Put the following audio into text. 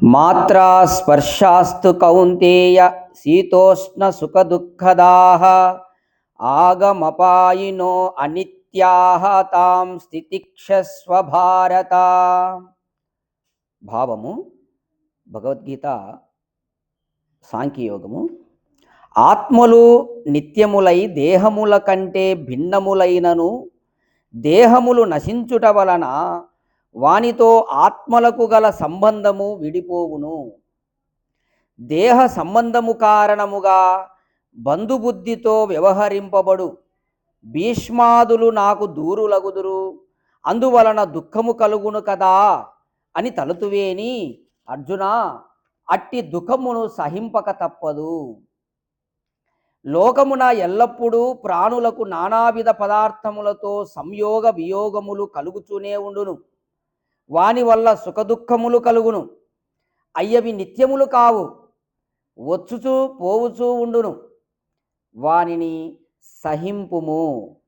మాత్రా స్పర్శాస్తు కౌంతేయ శీతోష్ణ సుఖదుఃఖదాః ఆగమపాయినో అనిత్యాహ తాం స్థితిక్షస్వ భారత భావము భగవద్గీత సాంఖ్యయోగము ఆత్మలు నిత్యములై దేహముల కంటే భిన్నములైనను దేహములు నశించుట వలన వానితో ఆత్మలకు గల సంబంధము విడిపోవును. దేహ సంబంధము కారణముగా బంధుబుద్ధితో వ్యవహరింపబడు. భీష్మాదులు నాకు దూరులగుదురు. అందువలన దుఃఖము కలుగును కదా అని తలుతువేని అర్జున అట్టి దుఃఖమును సహింపక తప్పదు. లోకమున ఎల్లప్పుడూ ప్రాణులకు నానావిధ పదార్థములతో సంయోగ వియోగములు కలుగుతూనే ఉండును. వాని వల్ల సుఖదుఖములు కలుగును. అయ్యవి నిత్యములు కావు. వచ్చుచూ పోవుచూ ఉండును. వానిని సహింపుము.